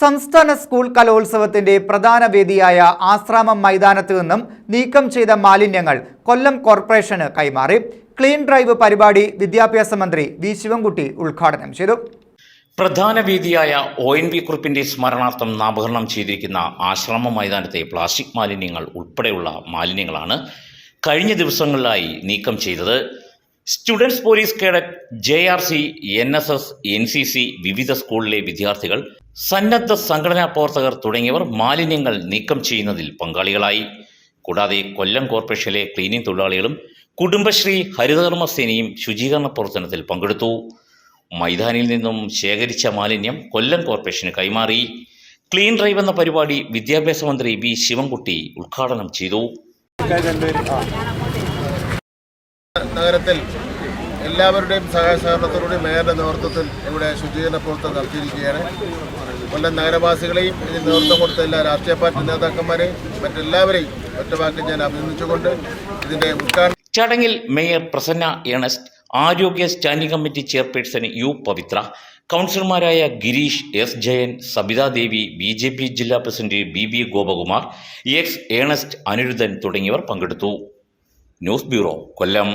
സംസ്ഥാന സ്കൂൾ കലോത്സവത്തിന്റെ പ്രധാന വേദിയായ ആശ്രാമം മൈതാനത്ത് നിന്നും നീക്കം ചെയ്ത മാലിന്യങ്ങൾ കൊല്ലം കോർപ്പറേഷന് കൈമാറി. ക്ലീൻ ഡ്രൈവ് പരിപാടി വിദ്യാഭ്യാസ മന്ത്രി വി ശിവൻകുട്ടി ഉദ്ഘാടനം ചെയ്തു. പ്രധാന വേദിയായ ഒ എൻ വി കുറിപ്പിന്റെ സ്മരണാർത്ഥം നാമകരണം ചെയ്തിരിക്കുന്ന ആശ്രമ മൈതാനത്തെ പ്ലാസ്റ്റിക് മാലിന്യങ്ങൾ ഉൾപ്പെടെയുള്ള മാലിന്യങ്ങളാണ് കഴിഞ്ഞ ദിവസങ്ങളിലായി നീക്കം ചെയ്തത്. Students police cadet J R C N S S N C C വിവിധ സ്കൂളിലെ വിദ്യാർത്ഥികൾ സന്നദ്ധ സംഘടനാ പ്രവർത്തകർ തുടങ്ങിയവർ മാലിന്യങ്ങൾ നീക്കം ചെയ്യുന്നതിൽ പങ്കാളികളായി. കൂടാതെ കൊല്ലം കോർപ്പറേഷനിലെ ക്ലീനിംഗ് തൊഴിലാളികളും കുടുംബശ്രീ ഹരിതകർമ്മ സേനയും ശുചീകരണ പ്രവർത്തനത്തിൽ പങ്കെടുത്തു. മൈതാനിൽ നിന്നും ശേഖരിച്ച മാലിന്യം കൊല്ലം കോർപ്പറേഷന് കൈമാറി. ക്ലീൻ ഡ്രൈവ് എന്ന പരിപാടി വിദ്യാഭ്യാസ മന്ത്രി വി ശിവൻകുട്ടി ഉദ്ഘാടനം ചെയ്തു. നഗരത്തിൽ എല്ലാവരുടെയും സഹായ സഹകരണത്തോടുകൂടി മേയറുടെ നേതൃത്വത്തിൽ ഇവിടെ ശുചീകരണ പ്രവർത്തനം നടത്തിയിരിക്കുകയാണ്. കൊല്ലം നഗരവാസികളെയും ഇതിന് നേതൃത്വം കൊടുത്ത എല്ലാ രാഷ്ട്രീയ പാർട്ടി നേതാക്കന്മാരെയും മറ്റെല്ലാവരെയും ഒറ്റവാക്കിൽ ഞാൻ അഭിനന്ദിച്ചുകൊണ്ട് ഇതിന്റെ ഉദ്ഘാടനം ചടങ്ങിൽ മേയർ പ്രസന്ന ഏണസ്റ്റ് ആരോഗ്യ standing committee chairperson U Pavithra കൗൺസിലർമാരായ Girish S Jayan Sabitha Devi B J P ജില്ലാ president B B Gopakumar X Ernest Aniruddhan തുടങ്ങിയവർ പങ്കെടുത്തു. News bureau Kollam.